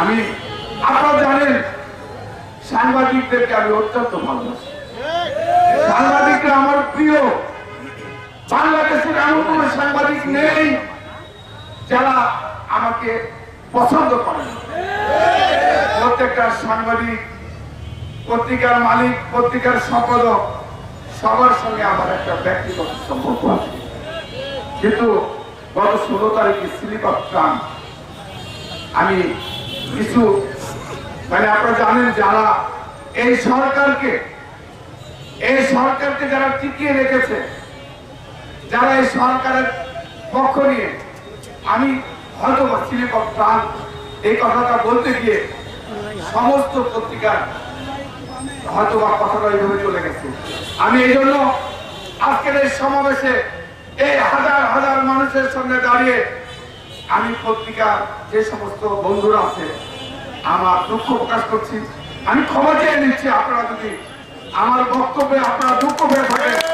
আমি, আপনারা জানেন, সাংবাদিকদেরকে আমি অত্যন্ত ভালোবাসি। সাংবাদিকরা আমার প্রিয়। বাংলাদেশের এমন কোন সাংবাদিক নেই যারা আমাকে পছন্দ করে প্রত্যেকটা সাংবাদিক, পত্রিকার মালিক, পত্রিকার সম্পাদক, সবার সঙ্গে আমার একটা ব্যক্তিগত সম্পর্ক আছে। কিন্তু গত ষোলো তারিখে স্লিপ অফ আমি কিছু মানে আপনারা জানেন যারা এই সরকারকে এই সরকারকে যারা টিকিয়ে রেখেছে, যারা এই সরকারের পক্ষ নিয়ে আমি হয়তো অফ ট্রাম এই কথাটা বলতে গিয়ে সমস্ত পত্রিকার হয়তো বা কথাটা এইভাবে চলে গেছে। আমি এই জন্য আজকের এই সমাবেশে এই হাজার হাজার মানুষের সামনে দাঁড়িয়ে আমি পত্রিকার যে সমস্ত বন্ধুরা আছে আমার দুঃখ প্রকাশ করছি। আমি ক্ষমা চেয়ে নিচ্ছি আপনারা যদি আমার বক্তব্যে আপনারা দুঃখ পেয়ে থাকেন